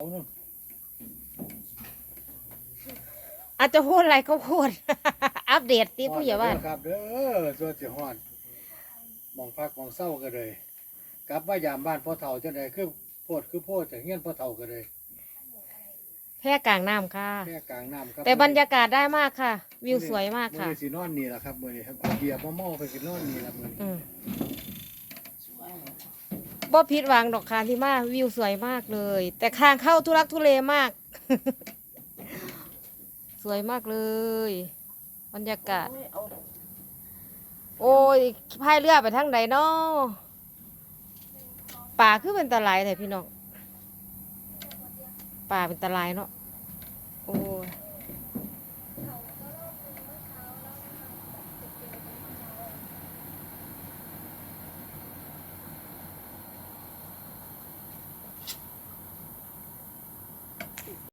เอานู่นอาจจะพูดอะไรก็พูด อัปเดตตีผู้ใหญ่บ้านฮอดแล้วครับเด้อส่วนสิฮอดหมองพักหมองเศร้าก็เลย กลับมายามบ้านพ่อเฒ่าจังไดคือโพดคือโพดจากเงี้ยนพ่อเฒ่าก็เลยแพร่กลางน้ำค่ะ แค่กลางน้ำครับแต่บรรยากาศได้มากค่ะ วิวสวยมากค่ะมื้อนี้สินอนนี่ล่ะครับมื้อนี้ครับเอาเบียร์มาเมาไปกินนอนนี่ล่ะมื้อนี้อืม บ่ผิดหวังดอกค่ะที่มากวิวสวยมากเลย แต่ทางเข้าทุรักทุเลมาก สวยมากเลยบรรยากาศ โอ้ยพายเรือไปทางใดเนาะป่าคือเป็นตะไลแต่พี่น้องป่าเป็นตะไลเนาะโอ้ย